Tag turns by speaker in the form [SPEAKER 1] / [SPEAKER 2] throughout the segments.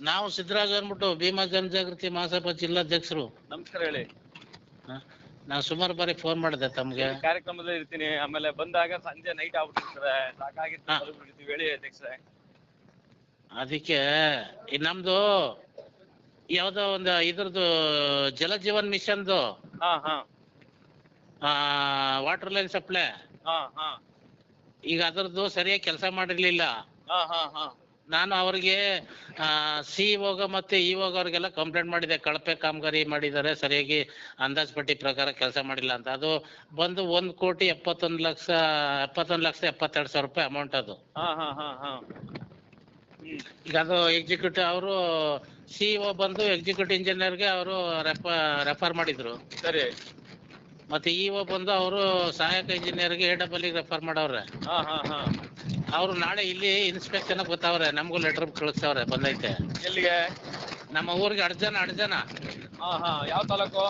[SPEAKER 1] ನಾವು ಸಿದ್ದರಾಜ್ ಅಂದ್ಬಿಟ್ಟು ಭೀಮಾ ಜನಜಾಗೃತಿ ಮಹಾಸಭಾ ಜಿಲ್ಲಾಧ್ಯಕ್ಷರು.
[SPEAKER 2] ನಮಸ್ಕಾರ ಹೇಳಿ.
[SPEAKER 1] ನಾನು ಸುಮಾರು ಬಾರಿ ಫೋನ್ ಮಾಡಿದೆ ತಮ್ಗೆ.
[SPEAKER 2] ಕಾರ್ಯಕ್ರಮದಲ್ಲಿ ಇರ್ತೀನಿ. ಆಮೇಲೆ ಬಂದಾಗ ಸಂಜೆ ನೈಟ್ ಆಗ್ಬಿಟ್ಟಿರ್ತಾರೆ ಸಾಕಾಗಿತ್ತು. ಮಲಗ್ಬಿಟ್ಟಿರ್ತೀವಿ ಹೇಳಿ ಅಧ್ಯಕ್ಷರೇ.
[SPEAKER 1] ಅದಕ್ಕೆ ಈ ನಮ್ದು ಯಾವ್ದೋ ಒಂದು ಇದ್ರದ್ದು ಜಲಜೀವನ್ ಮಿಷನ್ದು
[SPEAKER 2] ಹಾ ಹಾ.
[SPEAKER 1] ವಾಟರ್ ಲೈನ್ ಸಪ್ಲೈ
[SPEAKER 2] ಹಾ ಹಾ.
[SPEAKER 1] ಈಗ ಅದರದ್ದು ಸರಿಯಾಗಿ ಕೆಲಸ ಮಾಡಿರ್ಲಿಲ್ಲ.
[SPEAKER 2] ಹಾ ಹಾ ಹಾ.
[SPEAKER 1] ನಾನು ಅವ್ರಿಗೆ ಸಿ ಹೋಗ ಮತ್ತೆ ಇ ಹೋಗ ಅವ್ರಿಗೆಲ್ಲ ಕಂಪ್ಲೇಂಟ್ ಮಾಡಿದೆ. ಕಳಪೆ ಕಾಮಗಾರಿ ಮಾಡಿದ್ದಾರೆ. ಸರಿಯಾಗಿ ಅಂದಾಜ್ ಪಟ್ಟಿ ಪ್ರಕಾರ ಕೆಲಸ ಮಾಡಿಲ್ಲ ಅಂತ. ಅದು ಬಂದು ಒಂದ್ ಕೋಟಿ ಎಪ್ಪತ್ತೊಂದು ಲಕ್ಷ ಎಪ್ಪತ್ತೊಂದು ಲಕ್ಷ ಎಪ್ಪತ್ತೆರಡು ಸಾವಿರ ರೂಪಾಯಿ ಅಮೌಂಟ್ ಅದು.
[SPEAKER 2] ಹಾ ಹಾ ಹಾ ಹಾ. ಹ್ಮ್
[SPEAKER 1] ಈಗ ಅದು ಎಕ್ಸಿಕ್ಯೂಟಿವ್ ಅವರು ಸಿಇಒ ಬಂದು ಎಕ್ಸಿಕ್ಯೂಟಿವ್ ಇಂಜಿನಿಯರ್ಗೆ ಅವರು ರೆಫ ರೆಫರ್ ಮಾಡಿದ್ರು.
[SPEAKER 2] ಸರಿ
[SPEAKER 1] ಮತ್ತೆ ಇಒ ಬಂದು ಅವರು ಸಹಾಯಕ ಇಂಜಿನಿಯರ್ಗೆ ಎ ಡಬಲ್ ರೆಫರ್ ಮಾಡವ್ರೆ.
[SPEAKER 2] ಹಾ ಹಾ ಹಾ.
[SPEAKER 1] ಅವ್ರು ನಾಳೆ ಇಲ್ಲಿ ಇನ್ಸ್ಪೆಕ್ಷನ್ ಬರ್ತಾವ್ರೆ ನಮಗೂ ಲೆಟರ್ ಕಳಿಸ್ತಾವ್ರೆ ಬಂದೈತೆ.
[SPEAKER 2] ಎಲ್ಲಿಗೆ?
[SPEAKER 1] ನಮ್ಮ ಊರಿಗೆ ಅಡ್ಜನ ಅಡ್ಜನ
[SPEAKER 2] ಹಾ ಹಾ ಯಾವ ತಾಲೂಕು?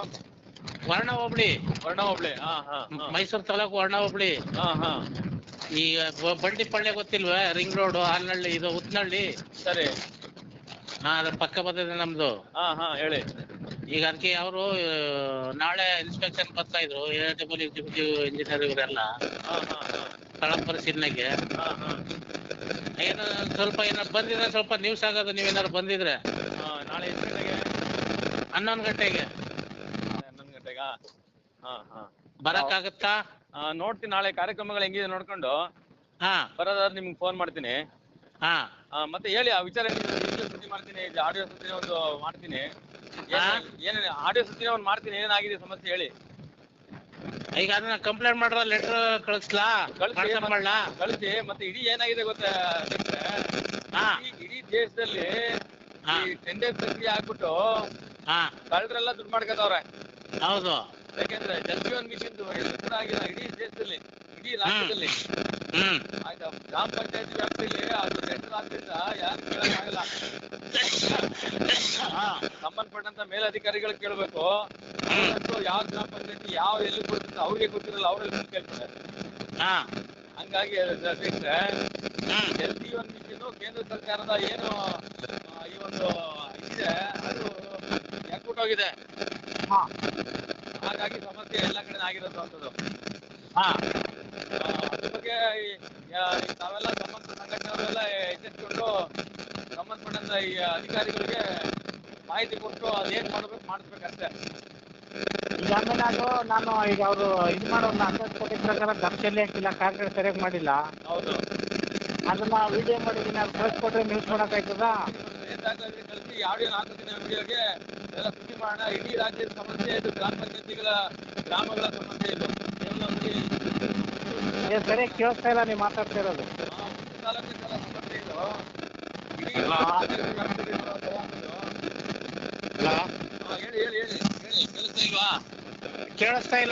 [SPEAKER 1] ವರ್ಣ ಹೋಬಳಿ.
[SPEAKER 2] ವರ್ಣ ಹೋಬ್ಳಿ ಹಾ ಹಾ.
[SPEAKER 1] ಮೈಸೂರು ತಾಲೂಕು ವರ್ಣ ಹೋಬಳಿ.
[SPEAKER 2] ಹಾ ಹಾ.
[SPEAKER 1] ಈ ಬಂಡಿ ಪಳ್ಳೆ ಗೊತ್ತಿಲ್ವೇ? ರಿಂಗ್ ರೋಡ್ ಹಾಲ್ನಳ್ಳಿ ಇದು ಉತ್ನಳ್ಳಿ.
[SPEAKER 2] ಸರಿ.
[SPEAKER 1] ಹಾ ಅದ್ರ ಪಕ್ಕ ಬರ್ತದೆ ನಮ್ದು.
[SPEAKER 2] ಹಾ ಹಾ ಹೇಳಿ.
[SPEAKER 1] ಈಗ ಅದಕ್ಕೆ ಅವರು ನಾಳೆ ಇನ್ಸ್ಪೆಕ್ಷನ್ ಬರ್ತಾ ಇದ್ರು ಎ ಡಬಲ್ ಎಕ್ಸಿಕ್ಯೂಟಿವ್ ಇಂಜಿನಿಯರ್ ಇವರೆಲ್ಲ.
[SPEAKER 2] ಹಾ ಹಾ.
[SPEAKER 1] ಸ್ಥಳ ಪರಿಶೀಲನೆಗೆ
[SPEAKER 2] ಏನು ಹಾ
[SPEAKER 1] ಏನೋ ಸ್ವಲ್ಪ ಏನಾದ್ರು ಬಂದಿದ್ರೆ ಸ್ವಲ್ಪ ನ್ಯೂಸ್ ಆಗೋದು ನೀವೇನಾದ್ರು ಬಂದಿದ್ರೆ?
[SPEAKER 2] ನಾಳೆ ಎಷ್ಟು ಗಂಟೆಗೆ
[SPEAKER 1] ಹನ್ನೊಂದು ಗಂಟೆಗೆ.
[SPEAKER 2] ಹನ್ನೊಂದು ಗಂಟೆಗಾ? ಹಾ ಹಾ.
[SPEAKER 1] ಬರಕ್ಕಾಗತ್ತಾ?
[SPEAKER 2] ನೋಡ್ತೀನಿ ನಾಳೆ ಕಾರ್ಯಕ್ರಮಗಳು ಹೆಂಗಿದೆ ನೋಡ್ಕೊಂಡು.
[SPEAKER 1] ಹಾ.
[SPEAKER 2] ಬರೋದಾದ್ರೆ ನಿಮ್ಗೆ ಫೋನ್ ಮಾಡ್ತೀನಿ.
[SPEAKER 1] ಹಾಂ.
[SPEAKER 2] ಮತ್ತೆ ಹೇಳಿ ಆ ವಿಚಾರ ಸುದ್ದಿ ಮಾಡ್ತೀನಿ ಆಡಿಯೋ ಸುದ್ದಿ ಒಂದು ಮಾಡ್ತೀನಿ.
[SPEAKER 1] ಹಾ?
[SPEAKER 2] ಏನೇನು ಆಡಿಯೋ ಸುದ್ದಿ ಒಂದು ಮಾಡ್ತೀನಿ ಏನಾಗಿದೆ ಸಮಸ್ಯೆ ಹೇಳಿ.
[SPEAKER 1] ಈಗ ಅದನ್ನ ಕಂಪ್ಲೇಂಟ್ ಮಾಡ್ರ ಲೆಟರ್ ಕಳಿಸ್ಲಾ?
[SPEAKER 2] ಕಳ್ಸಿ
[SPEAKER 1] ಮಾಡ್ಲಾ?
[SPEAKER 2] ಕಳಿಸಿ ಮತ್ತೆ ಇಡೀ ಏನಾಗಿದೆ ಗೊತ್ತಾ?
[SPEAKER 1] ಹಾ.
[SPEAKER 2] ಇಡೀ- ಇಡೀ ದೇಶದಲ್ಲಿ
[SPEAKER 1] ಹಾ.
[SPEAKER 2] ಈ ಟೆಂಡರ್ ಪ್ರಕ್ರಿಯೆ ಆಗ್ಬಿಟ್ಟು
[SPEAKER 1] ಹಾ.
[SPEAKER 2] ಕಳ್ಳರೆಲ್ಲ ದುಡ್ಡು ಮಾಡ್ಕೊತಾವ್ರೆ
[SPEAKER 1] ಹೌದು.
[SPEAKER 2] ಯಾಕೆಂದ್ರೆ ಜಲ್ ಜೀವನ್ ಮಿಷನ್ ಆಗಿಲ್ಲ ಇಡೀ ದೇಶದಲ್ಲಿ. ಇಡೀ ರಾಜ್ಯದಲ್ಲಿ.
[SPEAKER 1] ಹ್ಮ್.
[SPEAKER 2] ಆಯ್ತಾ ಗ್ರಾಮ ಪಂಚಾಯತಿ ವ್ಯಾಪ್ತಿಯಲ್ಲಿ ಅದು ಸೆಂಟ್ರಲ್ ಆಗ್ತಿದ್ದ ಯಾರು ಕೇಳಕ್ಕಾಗಲ್ಲ
[SPEAKER 1] ಹಾ
[SPEAKER 2] ಸಂಬಂಧಪಟ್ಟಂತ ಮೇಲಧಿಕಾರಿಗಳು ಕೇಳಬೇಕು. ಯಾವ ಗ್ರಾಮ ಪಂಚಾಯತಿ ಯಾವ ಎಲ್ಲಿ ಕೊಡ್ತಿದ್ದ ಅವ್ರಿಗೆ ಗೊತ್ತಿರಲ್ಲ ಅವ್ರಲ್ಲಿ ಕೇಳ್ತಾರೆ.
[SPEAKER 1] ಹಾ.
[SPEAKER 2] ಹಂಗಾಗಿ
[SPEAKER 1] ಹ್ಮ್.
[SPEAKER 2] ಜಲ್ ಜೀವನ್ ಮಿಷನ್ ಕೇಂದ್ರ ಸರ್ಕಾರದ ಏನು ಆ, ಈ ಒಂದು ಇದೆ ಅದು ಹೋಗಿದೆ
[SPEAKER 1] ಹಾ.
[SPEAKER 2] ಹಾಗಾಗಿ ಸಮಸ್ಯೆ ಎಲ್ಲ ಕಡೆ ಆಗಿರೋದು ಅಂತದ್ದು
[SPEAKER 1] ಹಾ.
[SPEAKER 2] ಬಗ್ಗೆ ತಾವೆಲ್ಲ ಸಂಬಂಧ ಸಂಘಟನೆಯವರೆಲ್ಲ ಎಚ್ಚೆತ್ಕೊಂಡು ಸಂಬಂಧಪಟ್ಟಂತ ಈ ಅಧಿಕಾರಿಗಳಿಗೆ ಮಾಹಿತಿ ಕೊಟ್ಟು ಅದೇನ್ ಮಾಡ್ಬೇಕು ಮಾಡಿಸ್ಬೇಕಷ್ಟೇ.
[SPEAKER 3] ಈಗ ಆಮೇಲೆ ಅದು ನಾನು ಈಗ ಅವರು ಇದು ಮಾಡೋ ಅಂದಾಜು ಕೊಟ್ಟಿದ ಪ್ರಕಾರ ದರ್ಶಲ್ಲಿ ಹಾಕಿಲ್ಲ ಕಾಂಕ್ರೀಟ್ ಸರಿಯಾಗಿ ಮಾಡಿಲ್ಲ.
[SPEAKER 2] ಹೌದು.
[SPEAKER 3] ಅದನ್ನ ವಿಡಿಯೋ ಮಾಡಿದ್ದೀನಿ ಅದು ಕಳಿಸ್ಕೊಟ್ರೆ ನ್ಯೂಸ್ ಮಾಡಕ್ಕಾಯ್ತದ
[SPEAKER 2] ಏನ್ ದಾಖಲಾತಿ ನಾಲ್ಕು ದಿನ ವಿಡಿಯೋಗೆ ಎಲ್ಲ ಸುದ್ದಿ ಮಾಡೋಣ ಇಡೀ ರಾಜ್ಯದ ಸಮಸ್ಯೆ ಇದು ಗ್ರಾಮ ಪಂಚಾಯತಿಗಳ ಗ್ರಾಮಗಳ ಸಮಸ್ಯೆ ಇದು. ಕೇವಲ ಬರೀ
[SPEAKER 3] ಏ ಸರಿಯಾಗಿ ಕೇಳಿಸ್ತಾ ಇಲ್ಲ ನೀವು ಮಾತಾಡ್ತಾ ಇರೋದು
[SPEAKER 2] ಆ, ಒಂದು ತಾಲೂಕಿನ ಸಮಸ್ಯೆ ಇದು ಇಡೀ
[SPEAKER 1] ಎಲ್ಲ.
[SPEAKER 2] ರಾಜ್ಯದ ವ್ಯಾಪ್ತಿಯಲ್ಲಿ ಬರೋದು ಇದು.
[SPEAKER 1] ಹಲೋ
[SPEAKER 2] ಆ, ಹೇಳಿ ಹೇಳಿ ಹೇಳಿ ಹೇಳಿ ಕೇಳಿಸ್ತಾ ಇಲ್ವಾ
[SPEAKER 1] ಕೇಳಿಸ್ತಾ ಇಲ್ಲ